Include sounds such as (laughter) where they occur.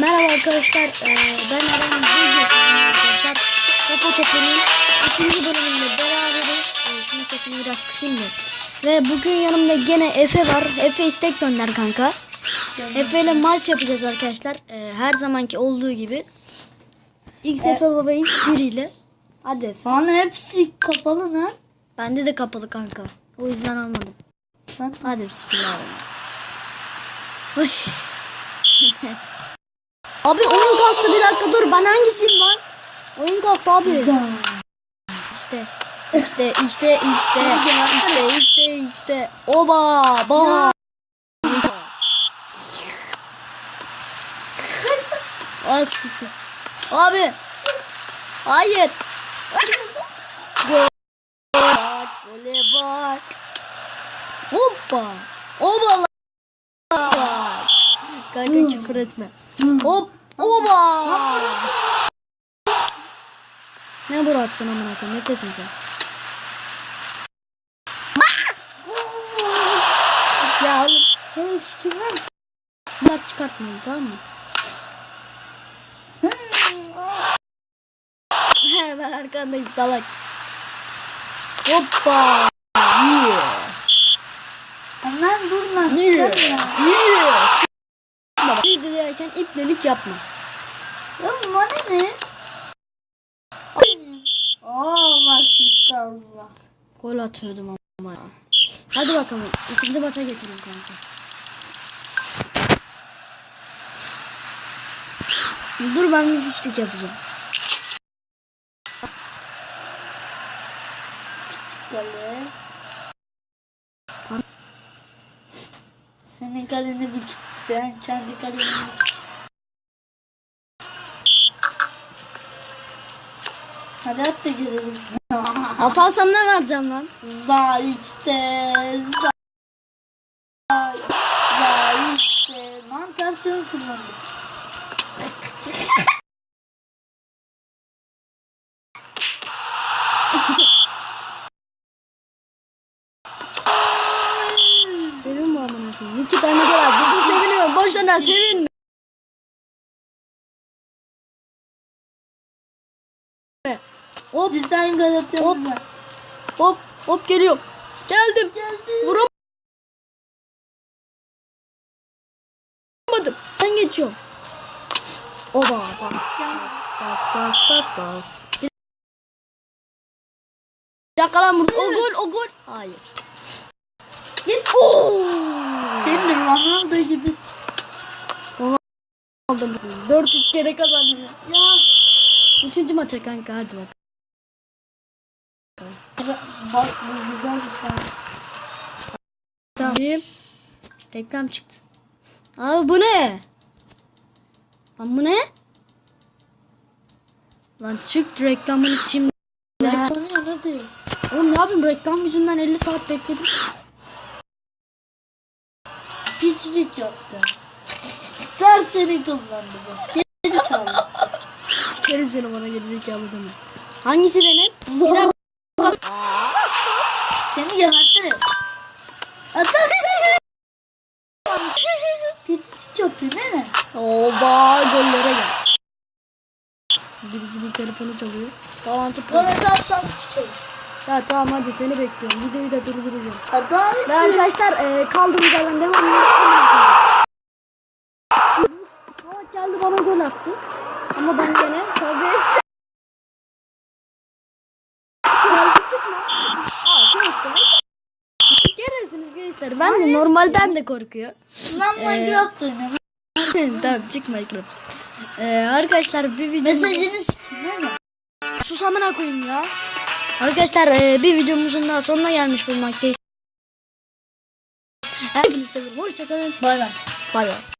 Merhaba arkadaşlar. Ee, ben Eren Bilgi arkadaşlar. Kafa Topu'nun 3. bölümünde beraberiz. Ee, şunun sesini biraz kısayım mı? Ve bugün yanımda gene Efe var. Efe istek gönder kanka. Efe ile maç yapacağız arkadaşlar. Ee, her zamanki olduğu gibi. X Efe Baba X 1 ile. Hadi Efe. Hepsi kapalı lan. Bende de kapalı kanka. O yüzden almadım. Hadi bismillahirrahmanirrahim. (laughs) (laughs) Abi oyun kastı bir dakika dur ben hangisiyim lan? Oyun kastı abi. İşte. İşte işte işte işte işte işte oba ba. Siktir. Abi. Hayır. Bak, gole bak. Hoppa. Oba. Kanka küfür etme. Hop. Oba. Ne Murat'sın amına koyayım? Nefesin sen. ya oğlum. Hele sikim lan. Bunlar çıkartmayın tamam mı? He ben arkandayım salak. Hoppa. Yeah. Hemen dur lan Yeah. çıkarım ya. Yeah. Baba. Video derken ipnelik yapma. Ya bana ne? Anne. Oo maşallah. Gol atıyordum ama ya. Hadi bakalım. İkinci maça geçelim kanka. Dur ben bir fişlik yapacağım. Kale. Tamam. Senin kaleni bir kitle. Kendi kaleni bir. Hadi at da girelim. Atarsam ne vereceğim lan? Za işte. Za. Za işte. Lan ters yön kullandık. (laughs) Koyayım. İki tane gol at. Bizi seviniyor. Boşuna sevinme. Hop Bir sen gol atıyorsun Hop. ben. hop hop geliyor. Geldim. Geldim. Vuramadım. Ben geçiyorum. Oba bas. Bas bas bas bas. Bir dakika lan vur. O gol o gol. Hayır. Ronaldo gibisin. Aldım. 4-3 kere kazandım. Ya. Üçüncü maça kanka hadi bak. Bak bu güzel bir şey. Tamam. Reklam çıktı. Abi bu ne? Lan bu ne? Lan çık reklamını şimdi. Reklanıyor ne? Oğlum ne yapayım reklam yüzünden 50 saat bekledim. Piçlik yaptı. Sen seni kullandı bu. Geri çalmasın. Sikerim seni bana gerizekalı deme. Hangisi benim? Dakika. Seni gebertirim. Atarsın. Piçlik yaptı ne ne? Oba gollere gel. Birisinin telefonu çalıyor. Bağlantı problem. Bana da çal sikerim. Ya tamam hadi seni bekliyorum. Videoyu da durduracağım. Adalet. Ben arkadaşlar e, kaldığımız yerden devam ediyoruz. Salak geldi bana gol attı. Ama ben gene tabii. Kaldı çıkma. Aa korktum. Görüyorsunuz gençler. Ben de normalden de korkuyor. Ben Minecraft oynuyorum. (laughs) tamam çık Minecraft. Ee, arkadaşlar bir video Mesajını sikim ne ne? sus amına koyayım ya. Arkadaşlar e, bir videomuzun daha sonuna gelmiş bulunmaktayız. Hepinizi seviyorum. Hoşçakalın. Bay bay. Bay bay.